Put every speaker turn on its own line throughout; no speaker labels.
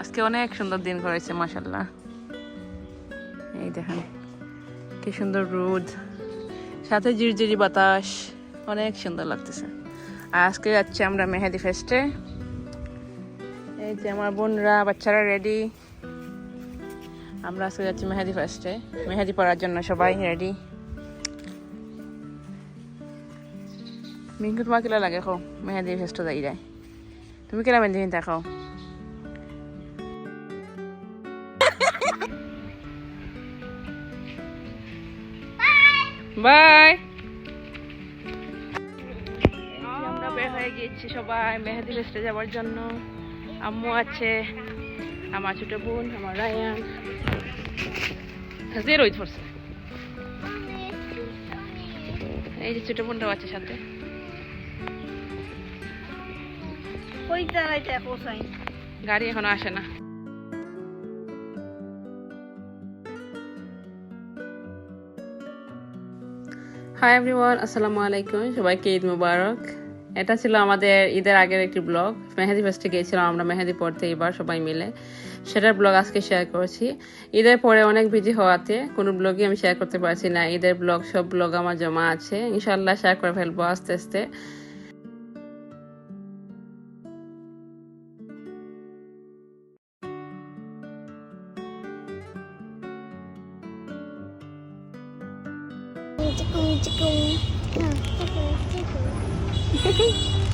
আজকে অনেক সুন্দর দিন করেছে মাসাল্লাহ এই দেখেন, কি সুন্দর রোদ, সাথে ঝিরঝিরি বাতাস, অনেক সুন্দর লাগতেছে। আর আজকে যাচ্ছি আমরা মেহেদি ফেস্টে এই যে আমার বোনরা, বাচ্চারা রেডি আমরা আজকে যাচ্ছি মেহেদি ফেস্টে মেহেদি পড়ার জন্য সবাই রেডি মিঙ্কু তোমার কিলা লাগে খাও মেহেদি ফেস্টে যাই যায় তুমি কিলা মেহেদি কিনতে বাই। আমরা বের হয়ে গিয়েছি সবাই মেহেদি ফেস্টে যাওয়ার জন্য। আম্মু আছে আমার ছোট বোন আমার রায়ান। যে রোদ পড়ছে এই যে ছোট বোনটাও আছে সাথে।
কই দাঁড়াইতে
গাড়ি এখনও আসে না। হাই এভরিওয়ান আসসালামু আলাইকুম সবাইকে ঈদ মুবারক। এটা ছিল আমাদের ঈদের আগের একটি ব্লগ। মেহেদি ফেস্টে গিয়েছিলাম আমরা, মেহেদি পড়তে এবার সবাই মিলে। সেটার ব্লগ আজকে শেয়ার করেছি। ঈদের পরে অনেক বিজি হওয়াতে কোনো ব্লগই আমি শেয়ার করতে পারছি না। ঈদের ব্লগ, সব ব্লগ আমার জমা আছে। ইনশাল্লাহ শেয়ার করে ফেলব আস্তে আস্তে।
뜨거운+뜨거운향+향이뜨거+.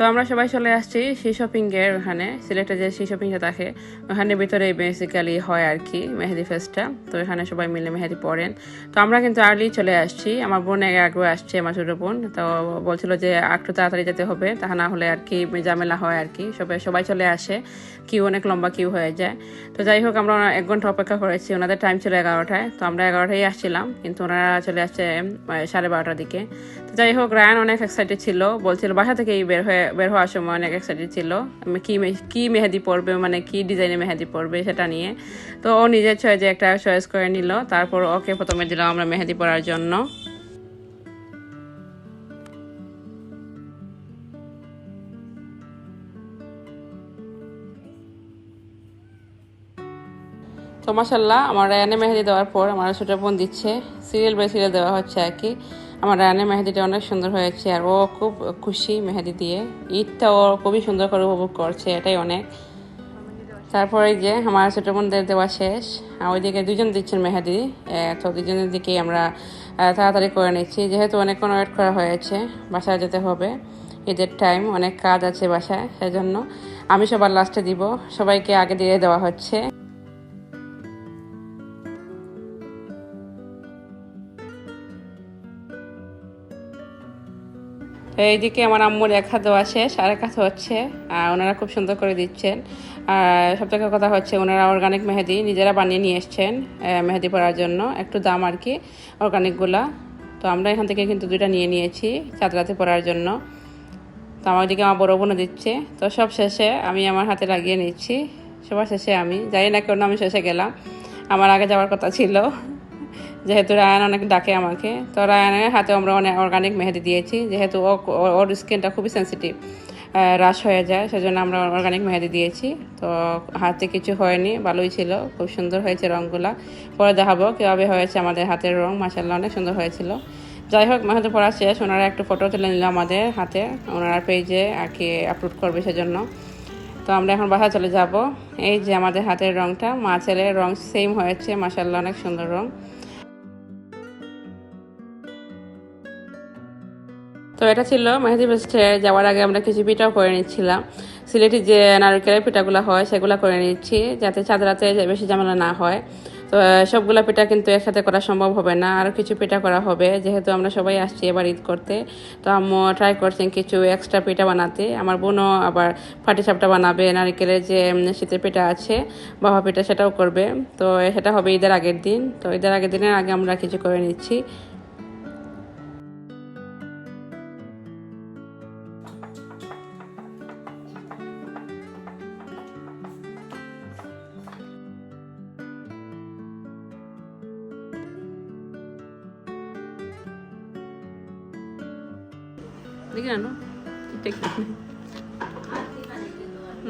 তো আমরা সবাই চলে আসছি সেই শপিং এর ওখানে। সিলেটে যে সি শপিংটা থাকে, ওখানে ভিতরে বেসিক্যালি হয় আর কি মেহেদি ফেস্টটা তো এখানে সবাই মিলে মেহেদি পড়েন তো আমরা কিন্তু আর্লি চলে আসছি। আমার বোন আগে আগে আসছে, আমার ছোটো বোন। তো বলছিল যে একটু তাড়াতাড়ি যেতে হবে, তা না হলে আর কি ঝামেলা হয় আর কি। সবাই সবাই চলে আসে। কিউ অনেক লম্বা কিউ হয়ে যায়। তো যাই হোক, আমরা এক ঘণ্টা অপেক্ষা করেছি। ওনাদের টাইম ছিল এগারোটায়। তো আমরা এগারোটায় আসছিলাম, কিন্তু ওনারা চলে আসছে সাড়ে বারোটার দিকে। যাই হোক রায়ান অনেক এক্সাইটেড ছিল। বলছিল, বাসা থেকেই বের হয়ে, বের হওয়ার সময় অনেক এক্সাইটেড ছিল। কি কি মেহেদি পরবে মানে কি ডিজাইনে মেহেদি পরবে, সেটা নিয়ে। তো ও নিজের চয়েসে একটা চয়েস করে নিল। তারপর ওকে প্রথমে দিলাম আমরা মেহেদি পরার জন্য। তো মাসাল্লাহ আমার রায়ানে মেহেদি দেওয়ার পর আমার ছোটো বোন দিচ্ছে। সিরিয়াল বাই সিরিয়াল দেওয়া হচ্ছে আর কি। আমার রায়ানের মেহেদিটা অনেক সুন্দর হয়েছে আর ও খুব খুশি মেহেদি দিয়ে। ঈদটা ও খুবই সুন্দর করে উপভোগ করছে, এটাই অনেক। তারপরে যে আমার ছোটো বোনদের দেওয়া শেষ, আর ওইদিকে দুজন দিচ্ছেন মেহেদি তো দুজনের দিকেই আমরা তাড়াতাড়ি করে নিচ্ছি। যেহেতু অনেকক্ষণ ওয়েট করা হয়েছে, বাসায় যেতে হবে। ঈদের টাইম, অনেক কাজ আছে বাসায়, সেজন্য আমি সবার লাস্টে দিব। সবাইকে আগে দিয়ে দেওয়া হচ্ছে। তো এইদিকে আমার আম্মুর এক হাত দেওয়া শেষ, আর এক হাত হচ্ছে ওনারা খুব সুন্দর করে দিচ্ছেন। আর সব থেকে কথা হচ্ছে, ওনারা অর্গানিক মেহেদি নিজেরা বানিয়ে নিয়ে এসছেন মেহেদি পরার জন্য। একটু দাম আর কি অর্গানিকগুলা তো আমরা এখান থেকে কিন্তু দুইটা নিয়ে নিয়েছি চাঁদরাতে পরার জন্য। তো আমার দিকে আমার বড় বোনও দিচ্ছে। তো সব শেষে আমি আমার হাতে লাগিয়ে নিচ্ছি। সবার শেষে আমি, জানি না কেন আমি শেষে গেলাম। আমার আগে যাওয়ার কথা ছিল। যেহেতু রায়ান অনেক ডাকে আমাকে, তো রায়ানের হাতে আমরা অনেক অর্গানিক মেহেদি দিয়েছি, যেহেতু ওর স্কিনটা খুবই সেন্সিটিভ রাশ হয়ে যায়, সেজন্য আমরা অর্গানিক মেহেদি দিয়েছি। তো হাতে কিছু হয়নি, ভালোই ছিল, খুব সুন্দর হয়েছে রঙগুলা পরে দেখাবো কীভাবে হয়েছে আমাদের হাতের রং মাসাল্লাহ অনেক সুন্দর হয়েছিল। যাই হোক, মেহেদি পড়া শেষ, ওনারা একটু ফটো তুলে নিল আমাদের হাতে, ওনারা পেজে আর কি আপলোড করবে সেজন্য। তো আমরা এখন বাসা চলে যাব। এই যে আমাদের হাতের রংটা, মা ছেলের রং সেম হয়েছে মাসাল্লাহ অনেক সুন্দর রং। তো এটা ছিল মেহেদি ফেস্টে যাওয়ার আগে আমরা কিছু পিঠাও করে নিচ্ছিলাম। সিলেটি যে নারকেলের পিঠাগুলো হয়, সেগুলো করে নিচ্ছি যাতে চাঁদরাতে বেশি ঝামেলা না হয়। তো সবগুলা পিঠা কিন্তু একসাথে করা সম্ভব হবে না। আরও কিছু পিঠা করা হবে। যেহেতু আমরা সবাই আসছি এবার ঈদ করতে, তো আম্মু ট্রাই করছেন কিছু এক্সট্রা পিঠা বানাতে। আমার বোনও আবার ফাটি সাপটা বানাবে, নারকেলের যে শীতের পিঠা আছে বাবা পিঠা সেটাও করবে। তো, সেটা হবে ঈদের আগের দিন। তো, ঈদের আগের দিনের আগে আমরা কিছু করে নিচ্ছি। দেখি না ঠিক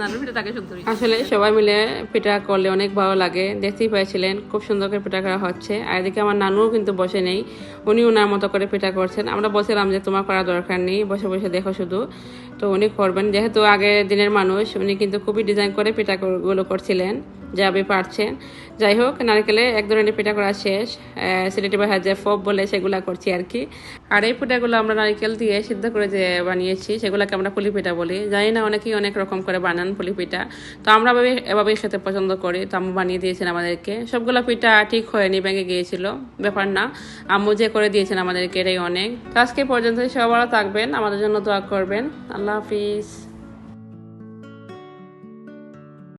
নানুর পিঠা তাকে সুন্দরী আসলে সবাই মিলে পিঠা করলে অনেক ভালো লাগে। দেখতেই পেয়েছিলেন, খুব সুন্দর করে পিঠা করা হচ্ছে। আর এদিকে আমার নানুও কিন্তু বসে নেই। উনি ওনার মতো করে পিঠা করছেন। আমরা বলছিলাম যে তোমার করা দরকার নেই। বসে বসে দেখো শুধু। তো উনি করবেন। যেহেতু আগের দিনের মানুষ, উনি কিন্তু খুবই ডিজাইন করে পিঠাগুলো করছিলেন যাবে পারছেন। যাই হোক, নারকেলে এক ধরনের পিঠা করা শেষ। সিলেটি ভাষায় যে ফপ বলে সেগুলা করছি আর কি। আর এই পিঠাগুলো আমরা নারকেল দিয়ে সিদ্ধ করে যে বানিয়েছি, সেগুলোকে আমরা পুলি পিঠা বলি। জানি না অনেকেই অনেক রকম করে বানান পুলি পিঠা তো আমরা ভাবে এভাবেই খেতে পছন্দ করি। তো আম্মু বানিয়ে দিয়েছেন আমাদেরকে। সবগুলো পিঠা ঠিক হয়নি, ভেঙে গিয়েছিল। ব্যাপার না। আম্মু যে করে দিয়েছেন আমাদেরকে, এটাই অনেক। তো আজকে পর্যন্ত ভালো থাকবেন। আমাদের জন্য দোয়া করবেন। আল্লাহ হাফিজ